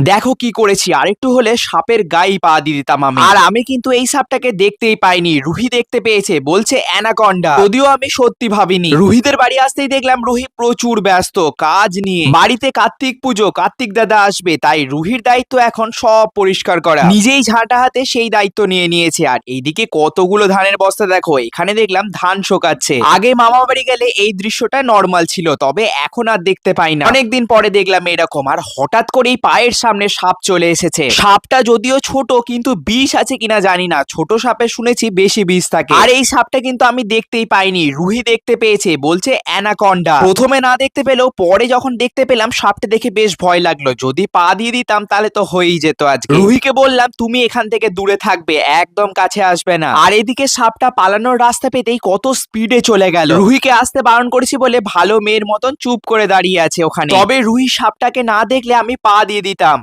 দেখো কি করেছি, আরেকটু হলে সাপের গায়ে পা দিয়ে দিতাম আমি। আর আমি কিন্তু এই সাপটাকে দেখতেই পাইনি, রুহি দেখতে পেয়েছে, বলছে অ্যানাকন্ডা। যদিও আমি সত্যি ভাবিনি। রুহিদের বাড়ি আসতেই দেখলাম রুহি প্রচুর ব্যস্ত, কাজ নিয়ে। বাড়িতে কার্তিক পুজো, কার্তিক দাদা আসবে, তাই রুহির দায়িত্ব এখন সব পরিষ্কার করা। নিজেই ঝাঁটা হাতে সেই দায়িত্ব নিয়ে নিয়েছে। আর এইদিকে কতগুলো ধানের বস্তা দেখো, এখানে দেখলাম ধান শোকাচ্ছে। আগে মামা বাড়ি গেলে এই দৃশ্যটা নর্মাল ছিল, তবে এখন আর দেখতে পাই না। অনেকদিন পরে দেখলাম এরকম। আর হঠাৎ করেই পায়ের সামনে সাপ চলে এসেছে। সাপটা যদিও ছোট, কিন্তু বিষ আছে কিনা জানি না। ছোট সাপে শুনেছি বেশি বিষ থাকে। আর এই সাপটা কিন্তু আমি দেখতেই পাইনি। রুহি দেখতে পেয়েছে, বলছে অ্যানাকন্ডা। প্রথমে না দেখতে পেলেও পরে যখন দেখতে পেলাম, সাপটা দেখে বেশ ভয় লাগল। যদি পা দিয়ে দিতাম, তাহলে তো হয়েই যেত আজকে। রুহিকে বললাম, তুমি এখান থেকে দূরে থাকবে, একদম কাছে আসবে না। আর এদিকে সাপটা পালানোর রাস্তা পেতেই কত স্পিডে চলে গেল। রুহিকে আসতে বারণ করেছি বলে ভালো মেয়ের মতন চুপ করে দাঁড়িয়ে আছে ওখানে। তবে রুহি সাপটাকে না দেখলে আমি পা দিয়ে দিতাম।